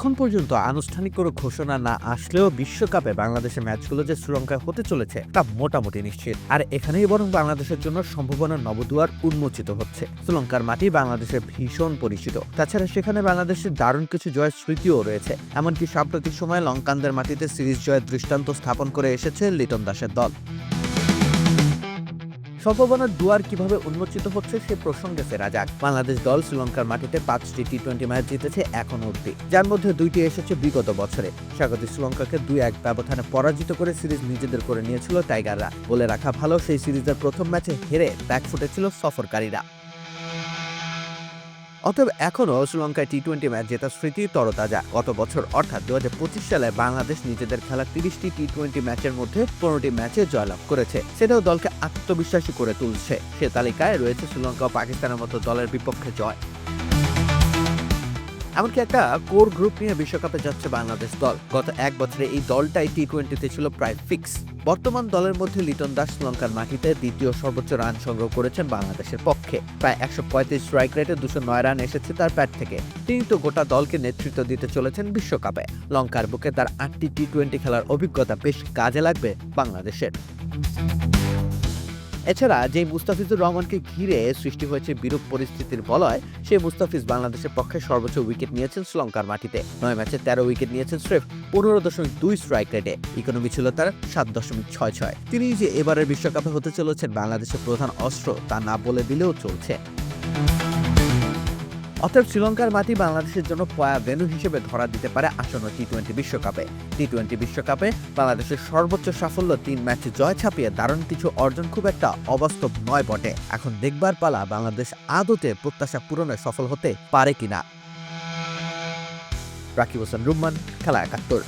এখন পর্যন্ত আনুষ্ঠানিক কোনো ঘোষণা না আসলেও বিশ্বকাপে বাংলাদেশের ম্যাচগুলো যে শ্রীলঙ্কায় হতে চলেছে, তা মোটামুটি নিশ্চিত। আর এখানেই বরং বাংলাদেশের জন্য সম্ভাবনা নবদুয়ার উন্মোচিত হচ্ছে। শ্রীলঙ্কার মাটি বাংলাদেশের ভীষণ পরিচিত। তাছাড়া সেখানে বাংলাদেশের দারুণ কিছু জয়ের স্মৃতিও রয়েছে। এমনকি সাম্প্রতিক সময়ে লঙ্কানদের মাটিতে সিরিজ জয়ের দৃষ্টান্ত স্থাপন করে এসেছে লিটন দাসের দল। সম্ভাবনার দুয়ার কীভাবে উন্মোচিত হচ্ছে সে প্রসঙ্গে ফেরা যাক। বাংলাদেশ দল শ্রীলঙ্কার মাটিতে পাঁচটি টি টোয়েন্টি ম্যাচ জিতেছে এখন অব্দি যার মধ্যে দুইটি এসেছে বিগত বছরে। স্বাগত শ্রীলঙ্কাকে দুই এক ব্যবধানে পরাজিত করে সিরিজ নিজেদের করে নিয়েছিল টাইগাররা। বলে রাখা ভালো, সেই সিরিজের প্রথম ম্যাচে হেরে ব্যাক ফুটেছিল সফরকারীরা। অতএব এখনও শ্রীলঙ্কায় টি টোয়েন্টি ম্যাচ জেতার স্মৃতি তরতাজা। গত বছর, অর্থাৎ দু হাজার পঁচিশ সালে বাংলাদেশ নিজেদের খেলা তিরিশটি টি টোয়েন্টি ম্যাচের মধ্যে পনেরোটি ম্যাচে জয়লাভ করেছে। সেটাও দলকে আত্মবিশ্বাসী করে তুলছে। সে তালিকায় রয়েছে শ্রীলঙ্কা ও পাকিস্তানের মতো দলের বিপক্ষে জয়। এমনকি একটা কোর গ্রুপ নিয়ে বিশ্বকাপে যাচ্ছে বাংলাদেশ দল। গত এক বছরে এই দলটাই টি টোয়েন্টিতে ছিল প্রায় ফিক্স। বর্তমান দলের মধ্যে লিটন দাস শ্রীলঙ্কার মাটিতে দ্বিতীয় সর্বোচ্চ রান সংগ্রহ করেছেন বাংলাদেশের পক্ষে। প্রায় একশো পঁয়ত্রিশ স্ট্রাইক রেটে দুশো নয় রান এসেছে তার ব্যাট থেকে। তিনি তো গোটা দলকে নেতৃত্ব দিতে চলেছেন বিশ্বকাপে। লঙ্কার বুকে তার আটটি টি টোয়েন্টি খেলার অভিজ্ঞতা বেশ কাজে লাগবে বাংলাদেশের। এছাড়া যে মুস্তাফিজুর রহমানকে ঘিরে সৃষ্টি হয়েছে বিরূপ পরিস্থিতির বলয়, সেই মুস্তাফিজ বাংলাদেশের পক্ষে সর্বোচ্চ উইকেট নিয়েছেন শ্রীলঙ্কার মাটিতে। নয় ম্যাচে তেরো উইকেট নিয়েছেন স্রেফ পনেরো দশমিক দুই স্ট্রাইক রেটে ইকোনমি ছিল তার সাত দশমিক ছয় ছয়। তিনি যে এবারের বিশ্বকাপে হতে চলেছেন বাংলাদেশের প্রধান অস্ত্র, তা না বলে দিলেও চলছে। অতএব শ্রীলঙ্কার মাটি বাংলাদেশের জন্য পয়া ভেন্যু হিসেবে ধরা দিতে পারে আসন্ন টি টোয়েন্টি বিশ্বকাপে। টি টোয়েন্টি বিশ্বকাপে বাংলাদেশের সর্বোচ্চ সাফল্য তিন ম্যাচে জয় ছাপিয়ে দারুণ কিছু অর্জন খুব একটা অবাস্তব নয় বটে। এখন দেখবার পালা বাংলাদেশ আদতে প্রত্যাশা পূরণে সফল হতে পারে কিনা। রাকিব হোসেন, রুম্মান, খেলা একাত্তর।